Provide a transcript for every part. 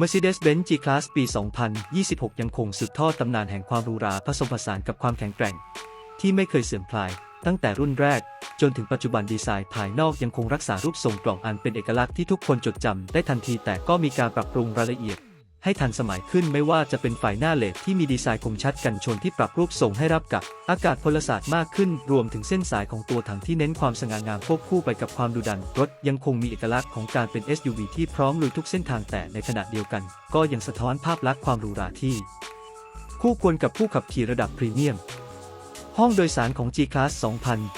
Mercedes-Benz G-Class ปี 2026 ยังคงสืบทอดตำนานแห่งความหรูหราผสมผสานกับความแข็งแกร่ง ที่ไม่เคยเสื่อมคลาย ตั้งแต่รุ่นแรก จนถึงปัจจุบันดีไซน์ภายนอกยังคงรักษารูปทรงกล่องอันเป็นเอกลักษณ์ที่ทุกคนจดจำได้ทันทีแต่ก็มีการปรับปรุงรายละเอียด ให้ทันสมัยขึ้นไม่ว่าจะเป็นฝ่ายหน้าเลดที่มีดีไซน์คมชัดกันชนที่ปรับรูปทรงให้รับกับอากาศพลศาสตร์มากขึ้น รวมถึงเส้นสายของตัวถังที่เน้นความสง่างามควบคู่ไปกับความดุดัน รถยังคงมีเอกลักษณ์ของการเป็น SUV ที่พร้อมลุยทุกเส้นทางแต่ในขณะเดียวกัน ก็ยังสะท้อนภาพลักษณ์ความหรูหราที่ คู่ควรกับผู้ขับขี่ระดับพรีเมียม ห้องโดยสารของ G-Class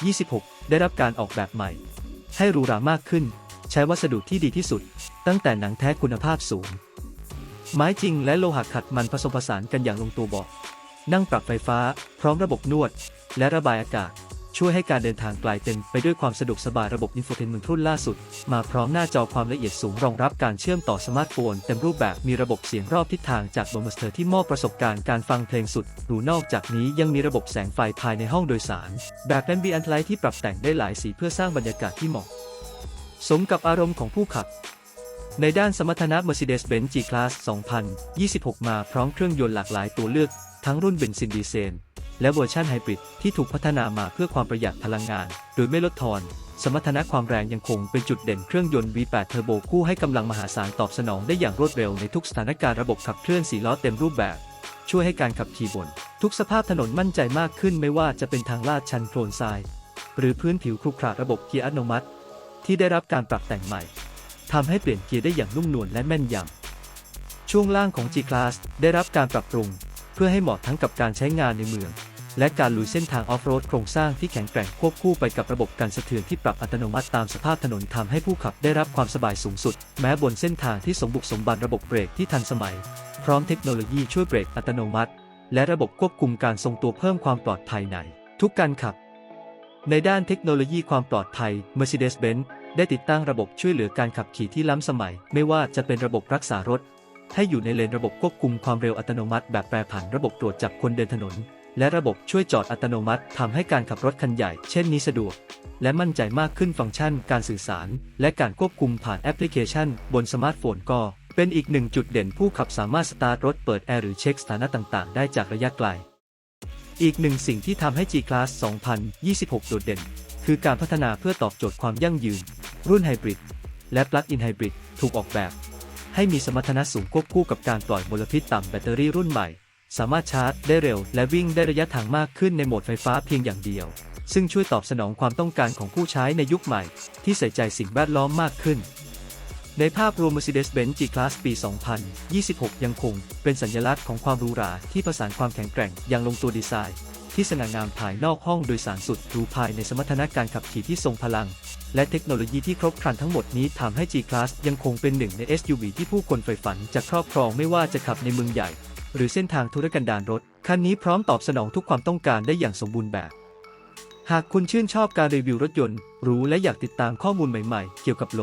2026 ได้รับการออกแบบใหม่ ให้หรูหรามากขึ้น ใช้วัสดุที่ดีที่สุด ตั้งแต่หนังแท้คุณภาพสูง ไม้จริงและโลหะขัดมันผสมผสานกันอย่างลงตัวบอก นั่งปรับไฟฟ้า พร้อมระบบนวด และระบายอากาศ ช่วยให้การเดินทางกลายเต็มไปด้วยความสะดวกสบายระบบอินโฟเทนเมนต์รุ่นล่าสุด มาพร้อมหน้าจอความละเอียดสูงรองรับการเชื่อมต่อสมาร์ทโฟนเต็มรูปแบบมีระบบเสียงรอบทิศทางจากโดมสเตอร์ที่มอบประสบการณ์การฟังเพลงสุดหรูนอกจากนี้ยังมีระบบแสงไฟภายในห้องโดยสาร แบบแอมบีแอนไลท์ที่ปรับแต่งได้หลายสีเพื่อสร้างบรรยากาศที่เหมาะ สมกับอารมณ์ของผู้ขับ ในด้านสมรรถนะ Mercedes-Benz G-Class 2026 มาพร้อมเครื่องยนต์หลากหลายตัวเลือก ทั้งรุ่นเบนซินดีเซลและเวอร์ชันไฮบริดที่ถูกพัฒนามาเพื่อความประหยัดพลังงาน โดยไม่ลดทอน สมรรถนะความแรงยังคงเป็นจุดเด่นเครื่องยนต์ V8 เทอร์โบคู่ให้กำลังมหาศาลตอบสนองได้อย่างรวดเร็วในทุกสถานการณ์ระบบขับเคลื่อนสีล้อเต็มรูปแบบ ช่วยให้การขับขี่บน ทุกสภาพถนนมั่นใจมากขึ้นไม่ว่าจะเป็นทางลาดชันโคลนทราย หรือพื้นผิวครุขระระบบเกียร์อัตโนมัติ ที่ได้รับการปรับแต่งใหม่ ทำให้เปลี่ยนเกียร์ได้อย่างนุ่มนวลและแม่นยำ ช่วงล่างของ G-Class ได้รับการปรับปรุง เพื่อให้เหมาะทั้งกับการใช้งานในเมือง และการลุยเส้นทางออฟโรดโครงสร้างที่แข็งแกร่งควบคู่ไปกับระบบการสะเทือนที่ปรับอัตโนมัติตามสภาพถนนทำให้ผู้ขับได้รับความสบายสูงสุด แม้บนเส้นทางที่สมบุกสมบันระบบเบรกที่ทันสมัย พร้อมเทคโนโลยีช่วยเบรกอัตโนมัติ และระบบควบคุมการทรงตัวเพิ่มความปลอดภัยในทุกการขับในด้านเทคโนโลยีความปลอดภัย Mercedes-Benz ได้ติดตั้งระบบช่วยเหลือการขับขี่ที่ล้ำสมัย ไม่ว่าจะเป็นระบบรักษารถ ให้อยู่ในเลนระบบควบคุมความเร็วอัตโนมัติ แบบแปรผันระบบตรวจจับคนเดินถนน และระบบช่วยจอดอัตโนมัติทำให้การขับรถคันใหญ่เช่นนี้สะดวก และมั่นใจมากขึ้นฟังก์ชัน การสื่อสาร และการควบคุมผ่านแอปพลิเคชัน บนสมาร์ทโฟนก็ เป็นอีกหนึ่งจุดเด่นผู้ขับสามารถสตาร์ทรถเปิดแอร์หรือเช็คสถานะต่าง ๆ ได้จากระยะไกลอีกหนึ่งสิ่งที่ทำให้ G-Class 2026 โดดเด่น คือการพัฒนาเพื่อตอบโจทย์ความยั่งยืน รุ่นไฮบริดและปลั๊กอินไฮบริดถูกออกแบบ ให้มีสมรรถนะสูงควบคู่กับการปล่อยมลพิษต่ำแบตเตอรี่รุ่นใหม่ สามารถชาร์จได้เร็วและวิ่งได้ระยะทางมากขึ้นในโหมดไฟฟ้าเพียงอย่างเดียว ซึ่งช่วยตอบสนองความต้องการของผู้ใช้ในยุคใหม่ ที่ใส่ใจสิ่งแวดล้อมมากขึ้นในภาพรวม Mercedes-Benz G-Class ปี 2026 ยังคง เป็นสัญลักษณ์ของความหรูหราที่ผสานความแข็งแกร่งอย่างลงตัวดีไซน์ ที่สง่างามภายนอกห้องโดยสารสุดหรูภายในสมรรถนะการขับขี่ที่ทรงพลัง และเทคโนโลยีที่ครบครันทั้งหมดนี้ทำให้ G-Class ยังคงเป็นหนึ่งใน SUV ที่ผู้คนใฝ่ฝันจะครอบครองไม่ว่าจะขับในเมืองใหญ่ หรือเส้นทางธุรกันดารรถ คันนี้พร้อมตอบสนองทุกความต้องการได้อย่างสมบูรณ์แบบ หากคุณชื่นชอบการรีวิวรถยนต์รู้และอยากติดตามข้อมูลใหม่ๆ เกี่ยวกับโล